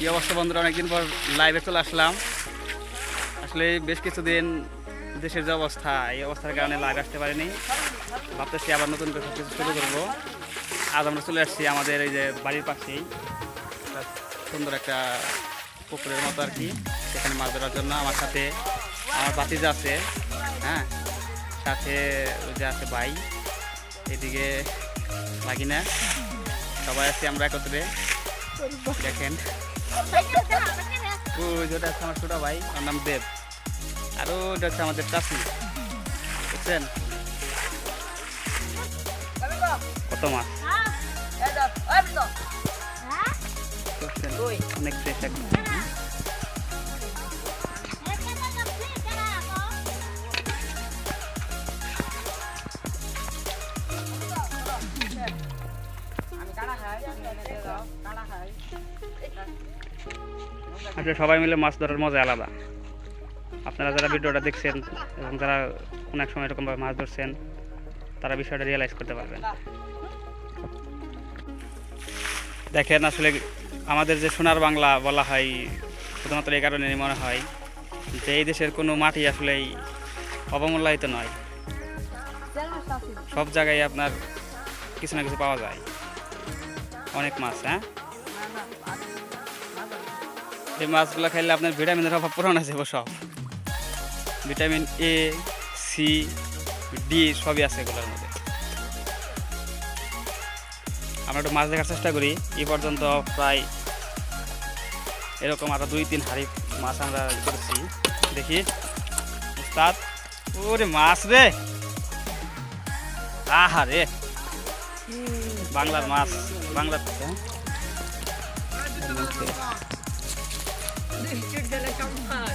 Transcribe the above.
কি অবস্থা বন্ধুরা, অনেকদিন পর লাইভে চলে আসলাম। আসলে বেশ কিছুদিন দেশের যে অবস্থা, এই অবস্থার কারণে লাইভ আসতে পারিনি। ভাবতেছি আবার নতুন করে সব কিছু শুরু করব। আজ আমরা চলে আসছি আমাদের এই যে বাড়ির পাশেই। সুন্দর একটা পুকুরের মতো আর কি, সেখানে মাছ ধরার জন্য আমার সাথে আমার বাতিজা আছে হ্যাঁ? সাথে ওই যে আছে ভাই, এদিকে লাগিনা সবাই আছি আমরা একত্রে। দেখেন আমার ছোট ভাই ওর নাম দেব। আর ওইটা হচ্ছে আমাদের চাষি বুঝছেন? কত মাছ অনেক দেশ একদম। আসলে সবাই মিলে মাছ ধরার মজা আলাদা। আপনারা যারা ভিডিওটা দেখছেন এবং যারা অনেক সময় এরকমভাবে মাছ ধরছেন, তারা বিষয়টা রিয়েলাইজ করতে পারবেন। দেখেন আসলে আমাদের যে সোনার বাংলা বলা হয় শুধুমাত্র এই কারণে মনে হয় যে এই দেশের কোনো মাটি আসলেই অবমূল্যায়িত নয়। সব জায়গায় আপনার কিছু না কিছু পাওয়া যায়। অনেক মাছ হ্যাঁ? এই মাছগুলো খাইলে আপনার ভিটামিনের অভাব পূরণ আছে সব। ভিটামিন এ সি ডি সবই আছে এগুলোর মধ্যে। আমরা একটু মাছ দেখার চেষ্টা করি। এই পর্যন্ত প্রায় এরকম আরও দুই তিন হাড়ি মাছ আমরা করেছি। দেখি। উস্তাদ, ওরে মাছ রে! আহা রে বাংলার মাছ, বাংলার থেকে, হ্যাঁ?